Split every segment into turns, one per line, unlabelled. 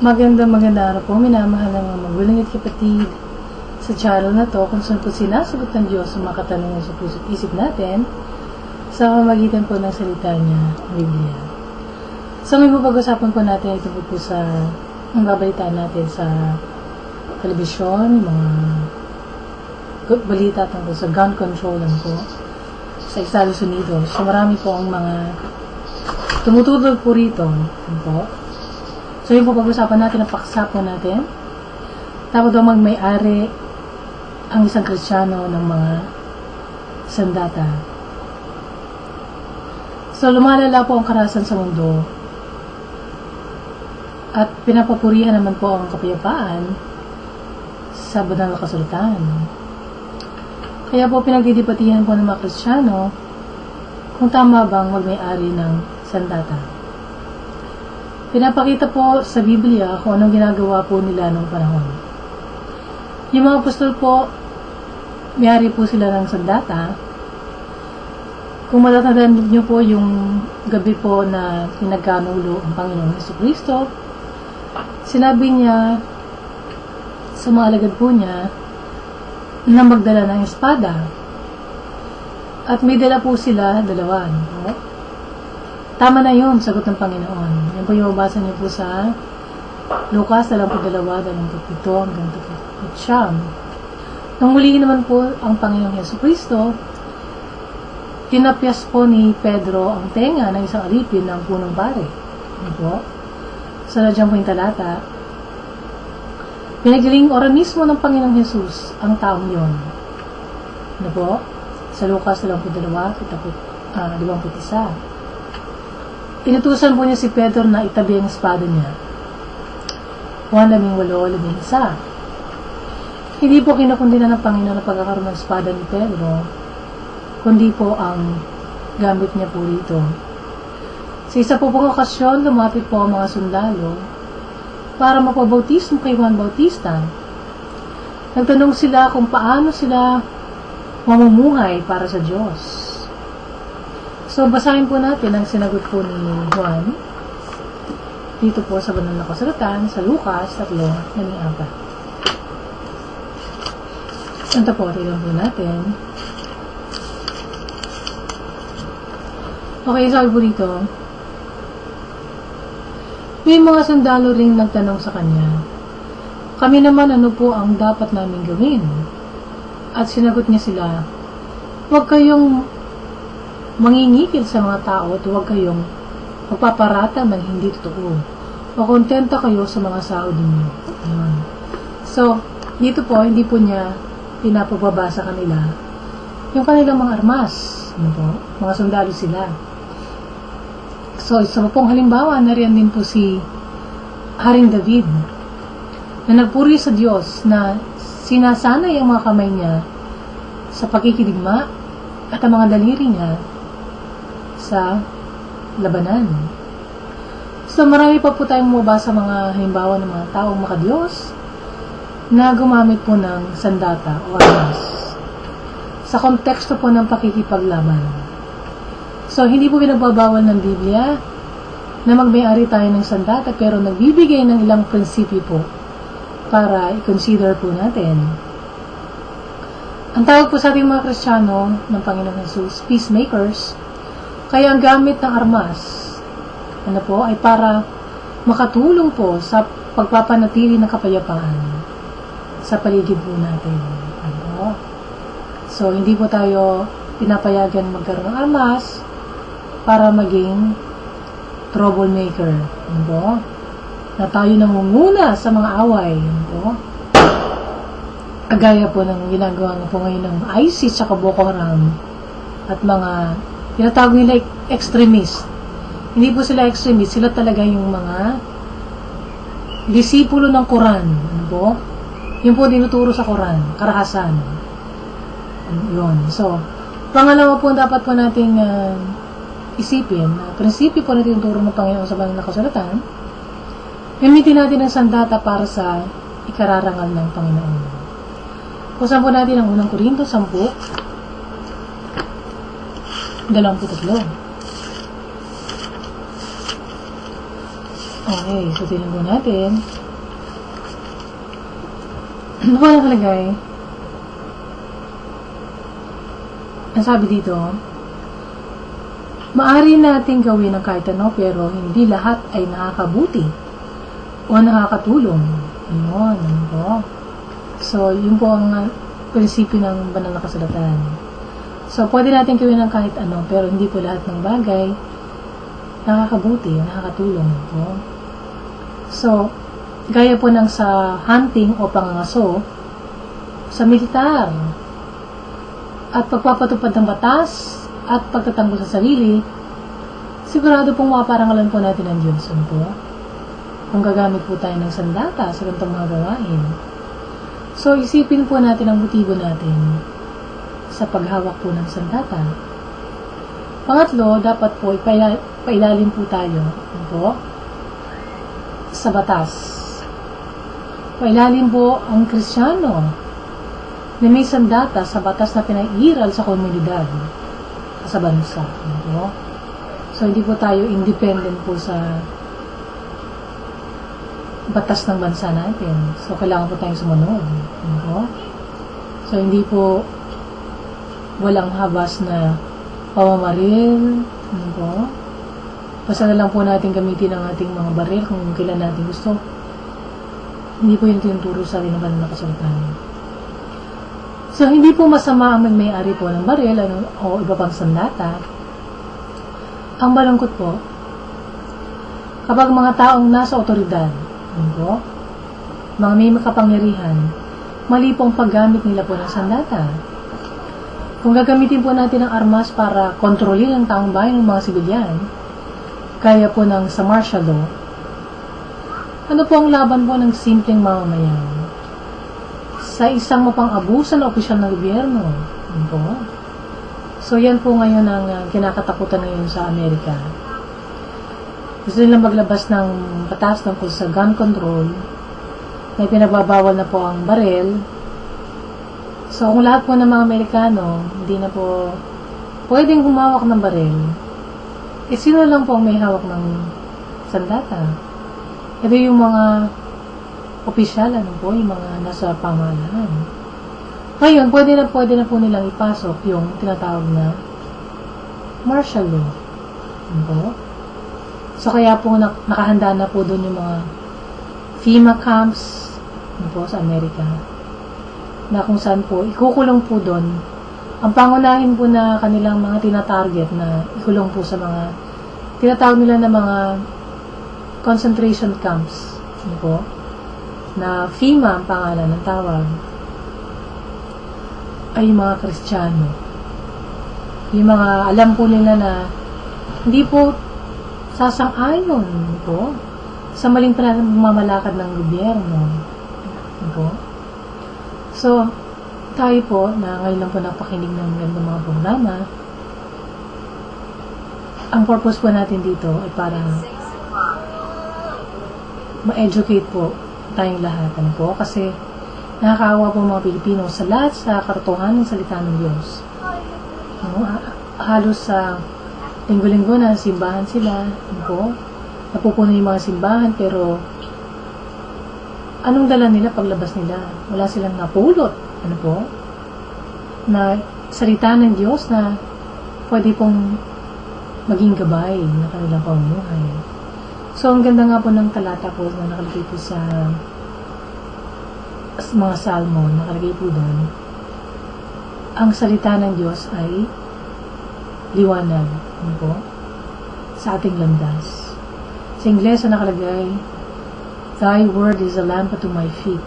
Maganda maganda araw po, minamahal ng mga magulang at kapatid sa channel na to kung saan po sinasagot ng Diyos ang mga katanungan sa puso't isip natin sa pamagitan po ng salita niya, Biblia. So may pag-usapan po natin ito po, po sa ang babalitaan natin sa telebisyon, mga balita tungkol sa gun control lang po sa Estados Unidos. So marami po ang mga tumutulog po rito. Ano po? So yung pag-usapan natin, ang paksa po natin. Tapos daw magmay-ari ang isang kristyano ng mga sandata. So lumalala po ang karasan sa mundo at pinapapurihan naman po ang kapayapaan sa banal na kasulatan. Kaya po pinagdidibatihan po ng mga kristyano kung tama bang magmay-ari ng sandata. Pinapakita po sa Biblia kung anong ginagawa po nila nung panahon. Yung mga apostol po, mayari po sila ng sandata. Kung matatandaan niyo po yung gabi po na pinagkanulo ang Panginoong Heso Kristo, sinabi niya sa mga alagad po niya na magdala ng espada. At may dala po sila, dalawa. No? Tama na yun, sagot ng Panginoon. Po yung mabasa niyo po sa Lucas, dalang po dalawa, dalang po pito, hanggang po siyam. Nung muli naman po ang Panginoong Yeso Kristo, tinapyas po ni Pedro ang tenga ng isang alipin ng punong pare. Ano po? So, nandiyan po yung talata. Pinagaling ora mismo ng Panginoong Jesus ang taong yon. Ano po? Sa Lucas 22, uh, 51. Inutusan po niya si Pedro na itabi ang espada niya. Juan 18, 11. Hindi po kinakundina ng Panginoon na pagkakaroon ng espada ni Pedro, kundi po ang gamit niya po rito. Sa isa po pong okasyon, lumapit po ang mga sundalo para mapabautismo kay Juan Bautista. Nagtanong sila kung paano sila mamumuhay para sa Diyos. So, basahin po natin ang sinagot po ni Juan dito po sa banal na kasulatan sa Lucas 3, nani apa. Ito po, tignan po natin. Okay, sabi po dito, may mga sundalo ring nagtanong sa kanya, kami naman ano po ang dapat namin gawin? At sinagot niya sila, huwag kayong mangingikil sa mga tao at huwag kayong magpaparata ng hindi totoo. O kontenta kayo sa mga sahod ninyo. Ayan. So, dito po, hindi po niya pinapagbaba sa kanila yung kanilang mga armas. Ano po? Mga sundalo sila. So, isa pong halimbawa, nariyan din po si Haring David na nagpuri sa Diyos na sinasanay ang mga kamay niya sa pakikidigma at ang mga daliri niya sa labanan. So, marami pa po tayong mabasa mga halimbawa ng mga taong makadiyos na gumamit po ng sandata o armas sa konteksto po ng pakikipaglaban. So, hindi po pinagbabawal ng Biblia na magmay-ari tayo ng sandata pero nagbibigay ng ilang prinsipyo po para i-consider po natin. Ang tawag po sa ating mga Kristiyano ng Panginoong Jesus, peacemakers, kaya ang gamit ng armas, ano po, ay para makatulong po sa pagpapanatili ng kapayapaan sa paligid po natin. Ano? So, hindi po tayo pinapayagan magkaroon ng armas para maging troublemaker. Ano po? Na tayo nangunguna sa mga away. Ano po? Agaya po ng ginagawa po ngayon ng ISIS sa Boko Haram at mga tinatawag nila extremist. Hindi po sila extremist, sila talaga yung mga disipulo ng Quran. Ano po? Yung po dinuturo sa Quran, karahasan. Yun. So, pangalawa po dapat po nating uh, isipin, uh, prinsipyo po na tinuturo ng Panginoon sa banal na kasulatan, gamitin natin ang sandata para sa ikararangal ng Panginoon. Kusan po natin ang unang Korinto 10, dalawamput tatlo. Okay, so po natin. Ano ba nakalagay? Ang sabi dito, Maari nating gawin ang kahit ano pero hindi lahat ay nakakabuti o nakakatulong. Ayun, ano po. So, yun po ang prinsipyo ng banal na kasulatan. So, pwede natin gawin ang kahit ano pero hindi po lahat ng bagay nakakabuti nakakatulong. Po. So, gaya po ng sa hunting o pangangaso, sa militar, at pagpapatupad ng batas, at pagtatanggol sa sarili, sigurado pong maparangalan po natin ang Diyos. Ano po? Kung gagamit po tayo ng sandata sa ganitong mga gawain. So, isipin po natin ang motibo natin sa paghawak po ng sandata. Pangatlo, dapat po ipailalim po tayo ano po, sa batas. Pailalim po ang kristyano na may sandata sa batas na pinairal sa komunidad sa bansa. No? So, hindi po tayo independent po sa batas ng bansa natin. So, kailangan po tayong sumunod. No? So, hindi po walang habas na pamamaril. Ano po? Basta na lang po natin gamitin ang ating mga baril kung kailan natin gusto. Hindi po yung tinuturo sa atin ng banal na kasulatan. So, hindi po masama ang may-ari po ng baril ano, o iba pang sandata. Ang balangkot po, kapag mga taong nasa otoridad, ano po, mga may makapangyarihan, mali pong paggamit nila po ng sandata. Kung gagamitin po natin ang armas para kontrolin ang taong bayan ng mga sibilyan, kaya po ng sa martial law, ano po ang laban po ng simpleng mamamayan? sa isang mapang abuso na opisyal ng gobyerno. Ano So, yan po ngayon ang uh, kinakatakutan ngayon sa Amerika. Gusto nilang maglabas ng batas tungkol sa gun control na pinagbabawal na po ang barel. So, kung lahat po ng mga Amerikano, hindi na po pwedeng humawak ng barel, eh sino lang po ang may hawak ng sandata? Ito yung mga opisyal, ano po, yung mga nasa pamahalaan. Ngayon, pwede na pwede na po nilang ipasok yung tinatawag na martial law. Ano po? So, kaya po nakahanda na po doon yung mga FEMA camps ano po, sa Amerika na kung saan po, ikukulong po doon ang pangunahin po na kanilang mga tinatarget na ikulong po sa mga tinatawag nila na mga concentration camps. Ano po? na FEMA ang pangalan ng tawag, ay mga Kristiyano. Yung mga alam po nila na hindi po sasang-ayon po sa maling pamamalakad ng gobyerno. Po. So, tayo po na ngayon lang po napakinig ng gandang mga programa, ang purpose po natin dito ay para ma-educate po tayong lahat. Ano po? Kasi nakakaawa po mga Pilipino sa lahat sa katotohanan ng salita ng Diyos. No? Halos sa linggo-linggo na simbahan sila. Ano po? Napupuno yung mga simbahan pero anong dala nila paglabas nila? Wala silang napulot. Ano po? Na salita ng Diyos na pwede pong maging gabay na kanilang pamumuhay. So, ang ganda nga po ng talata po na nakalagay po sa mga salmo, nakalagay po doon, ang salita ng Diyos ay liwanag. Ano po? Sa ating landas. Sa Ingles, nakalagay, Thy word is a lamp unto my feet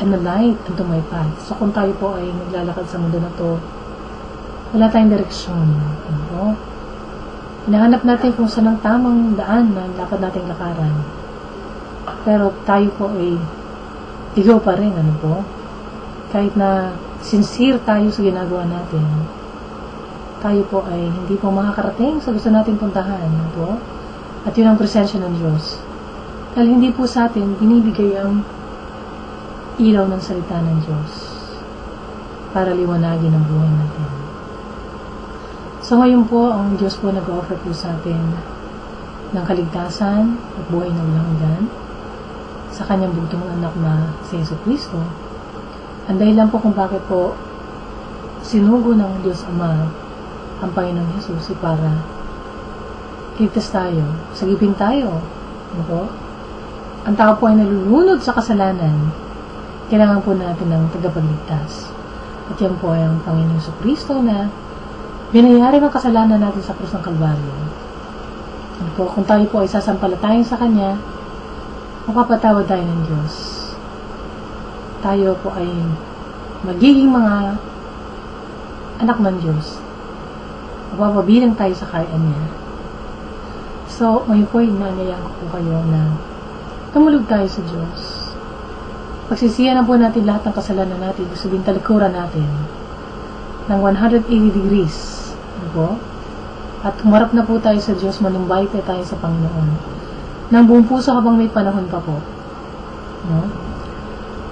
and a light unto my path. So, kung tayo po ay naglalakad sa mundo na to, wala tayong direksyon. Ano? Hinahanap natin kung saan ang tamang daan na dapat nating lakaran. Pero tayo po ay ikaw pa rin, ano po? Kahit na sincere tayo sa ginagawa natin, tayo po ay hindi po makakarating sa gusto nating puntahan, ano po? At yun ang presensya ng Diyos. Dahil hindi po sa atin binibigay ang ilaw ng salita ng Diyos para liwanagin ang buhay natin. So ngayon po, ang Diyos po nag-offer po sa atin ng kaligtasan at buhay na walang hanggan sa kanyang bugtong anak na si Yeso Cristo. Ang dahilan po kung bakit po sinugo ng Diyos Ama ang Panginoong Jesus para ligtas tayo, sagipin tayo. Ano po? Ang tao po ay nalulunod sa kasalanan. Kailangan po natin ng tagapagligtas. At yan po ay ang Panginoong sa Kristo na binayari ng kasalanan natin sa krus ng Kalbaryo. Ano po, kung tayo po ay sasampalatayin sa Kanya, mapapatawad tayo ng Diyos. Tayo po ay magiging mga anak ng Diyos. Mapapabilang tayo sa kaya niya. So, ngayon po, inanyayan ko po kayo na tumulog tayo sa Diyos. Pagsisiyan na po natin lahat ng kasalanan natin, gusto din talikuran natin ng 180 degrees. Ano po? At umarap na po tayo sa Diyos, manumbay pa tayo sa Panginoon. Nang buong puso habang may panahon pa po. No?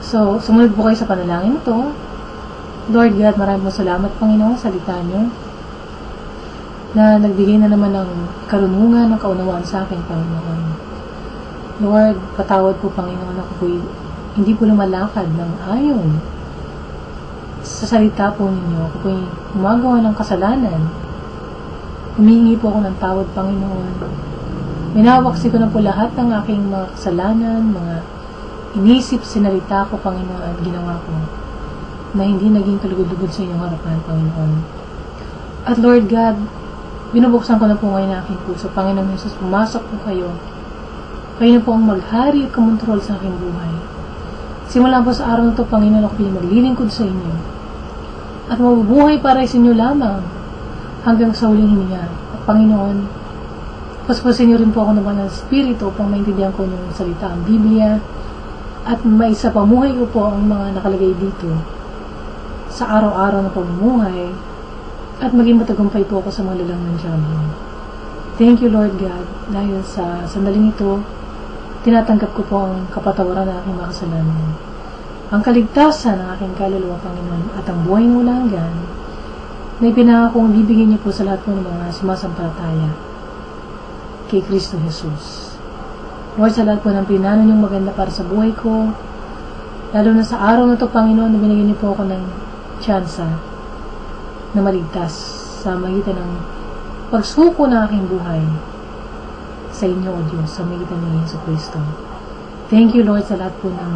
So, sumunod po kayo sa panalangin ito. Lord God, maraming salamat, Panginoon, sa salita niyo na nagbigay na naman ng karunungan, ng kaunawaan sa akin, Panginoon. Lord, patawad po, Panginoon, ako po hindi po lumalakad ng ayon sa salita po ninyo. Ako po gumagawa ng kasalanan. Humingi po ako ng tawad, Panginoon. Minawaksi ko na po lahat ng aking mga kasalanan, mga inisip, sinalita ko, Panginoon, at ginawa ko na hindi naging kalugod-lugod sa inyong harapan, Panginoon. At Lord God, binubuksan ko na po ngayon ang aking puso. Panginoon Jesus, pumasok po kayo. Kayo na po ang maghari at kumontrol sa aking buhay. Simula po sa araw na ito, Panginoon, ako po maglilingkod sa inyo. At mabubuhay para sa inyo lamang hanggang sa huling hininga. At Panginoon, paspasin niyo rin po ako naman ng Espiritu upang maintindihan ko yung salita ang Biblia at maisa pamuhay ko po ang mga nakalagay dito sa araw-araw na pamumuhay at maging matagumpay po ako sa mga lalang ng Diablo. Thank you, Lord God, dahil sa sandaling ito, tinatanggap ko po ang kapatawaran ng aking makasalanan. Ang kaligtasan ng aking kaluluwa, Panginoon, at ang buhay ng ulanggan, na ipinakakong bibigyan niyo po sa lahat ng mga sumasampalataya kay Kristo Jesus. Lord, sa lahat po ng pinano niyong maganda para sa buhay ko, lalo na sa araw na ito, Panginoon, na binigyan niyo po ako ng tsansa na maligtas sa magitan ng pagsuko ng aking buhay sa inyo, O Diyos, sa magitan ni Yesu Cristo. Thank you, Lord, sa lahat po ng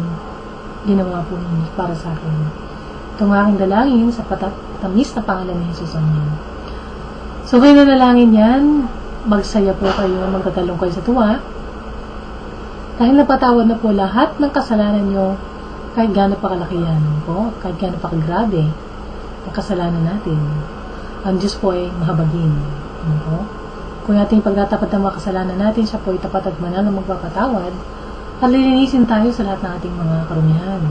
ginawa po ninyo para sa akin. Itong aking dalangin sa patatamis na pangalan ni Jesus. Amen. So, kayo na nalangin yan, magsaya po kayo, magtatalong kayo sa tuwa. Dahil napatawad na po lahat ng kasalanan nyo, kahit gaano pa kalaki yan po, kahit gaano pa kagrabe, ang kasalanan natin. Ang Diyos po ay mahabagin. Ano po? Kung ating pagtatapat ng mga kasalanan natin, siya po ay tapat at manal na magpapatawad, at lilinisin tayo sa lahat ng ating mga karumihan.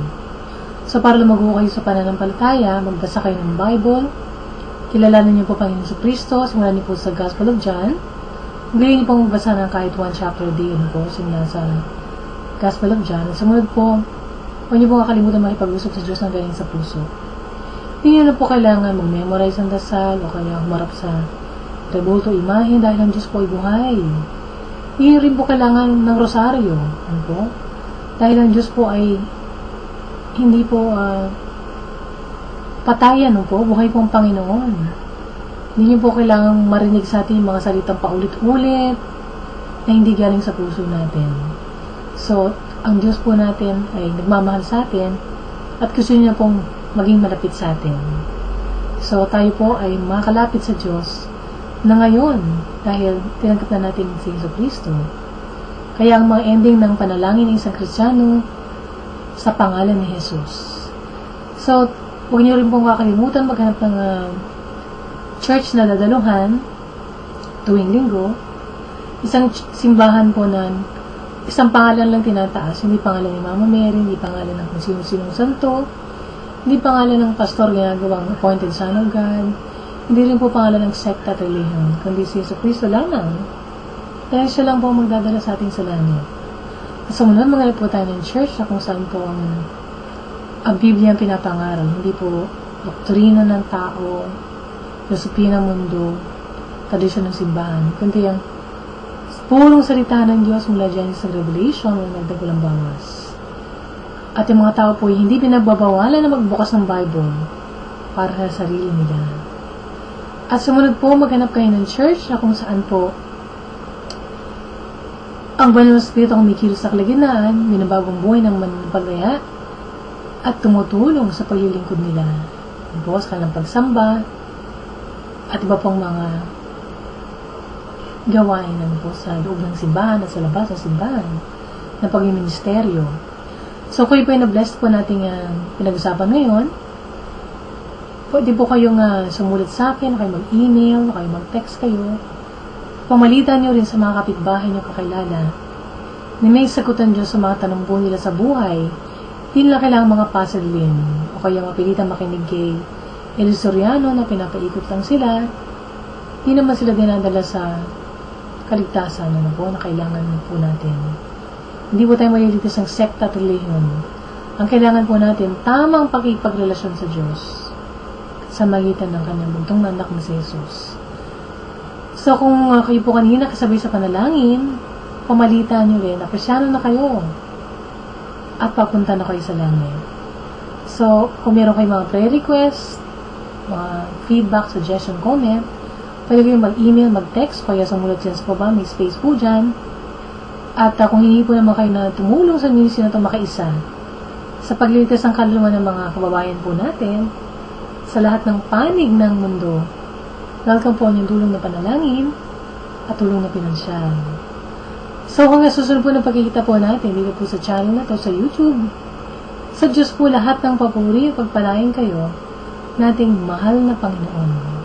So, para lumago kayo sa pananampalataya, magbasa kayo ng Bible, kilalanin niyo po Panginoon sa Kristo, simulan niyo po sa Gospel of John, Ngayon niyo po magbasa ng kahit one chapter a day, ano po, simula sa Gospel of John. Sumunod po, huwag niyo po kakalimutan makipag-usap sa Diyos ng galing sa puso. Hindi niyo na po kailangan mag-memorize ang dasal o kaya humarap sa rebulto imahe dahil ang Diyos po ay buhay. Hindi rin po kailangan ng rosaryo. Ano po? Dahil ang Diyos po ay hindi po uh, patayan no po, buhay po ang Panginoon. Hindi niyo po kailangang marinig sa atin mga salitang paulit-ulit na hindi galing sa puso natin. So, ang Diyos po natin ay nagmamahal sa atin at gusto niya pong maging malapit sa atin. So, tayo po ay makalapit sa Diyos na ngayon dahil tinanggap na natin si Yeso Cristo. Kaya ang mga ending ng panalangin ng isang Kristiyano sa pangalan ni Jesus. So, huwag niyo rin pong kakalimutan maghanap ng uh, church na dadaluhan tuwing linggo. Isang simbahan po na isang pangalan lang tinataas, hindi pangalan ni Mama Mary, hindi pangalan ng kung sino-sinong santo, hindi pangalan ng pastor ginagawang appointed son of God, hindi rin po pangalan ng sect at religion, kundi si Yeso Cristo lamang. Dahil siya lang po magdadala sa ating sa langit. At sumunod, mga po tayo ng church na kung saan po ang, ang Biblia ang pinapangaral. Hindi po doktrina ng tao, ng mundo, tradisyon ng simbahan, kundi ang Purong salita ng Diyos mula Genesis sa Revelation, walang nagdag walang bawas. At yung mga tao po ay hindi pinagbabawalan na magbukas ng Bible para sa sarili nila. At sumunod po, maghanap kayo ng church na kung saan po ang banal na spirito ang kumikilos sa kalaginaan, binabagong buhay ng mananampalataya, at tumutulong sa paglilingkod nila. Po sa kanilang pagsamba, at iba pong mga gawain ano po sa loob ng simbahan at sa labas ng simbahan na pagmiministeryo. So, kayo po ay na-blessed po nating uh, pinag-usapan ngayon. Pwede po kayong uh, sumulat sa akin, kayo mag-email, kayo mag-text kayo. Pamalitan nyo rin sa mga kapitbahay nyo kakilala na may sagutan Diyos sa mga tanong po nila sa buhay. Hindi nila kailangan mga puzzle din o kaya mapilitan makinig kay Elisoriano na pinapaikot lang sila. Hindi naman sila dinadala sa kaligtasan ano po na kailangan po natin. Hindi po tayo maliligtas ng sekta at religion. Ang kailangan po natin, tamang pakipagrelasyon sa Diyos sa magitan ng kanyang buntong anak na si Jesus. So, kung uh, kayo po kanina kasabay sa panalangin, pamalitan nyo rin, apresyano na kayo at papunta na kayo sa langit. So, kung meron kayong mga prayer request, mga feedback, suggestion, comment, pwede kayong mag-email, mag-text, kaya sumulat dyan sa baba, may space po dyan. At uh, kung hindi po naman kayo na tumulong sa ministry na ito makaisa, sa pagliligtas ng kaluluwa ng mga kababayan po natin, sa lahat ng panig ng mundo, welcome po ang tulong na panalangin at tulong na pinansyal. So, kung nasusunod po ng pagkikita po natin dito po sa channel na to sa YouTube, sa Diyos po lahat ng papuri at pagpalain kayo nating mahal na Panginoon.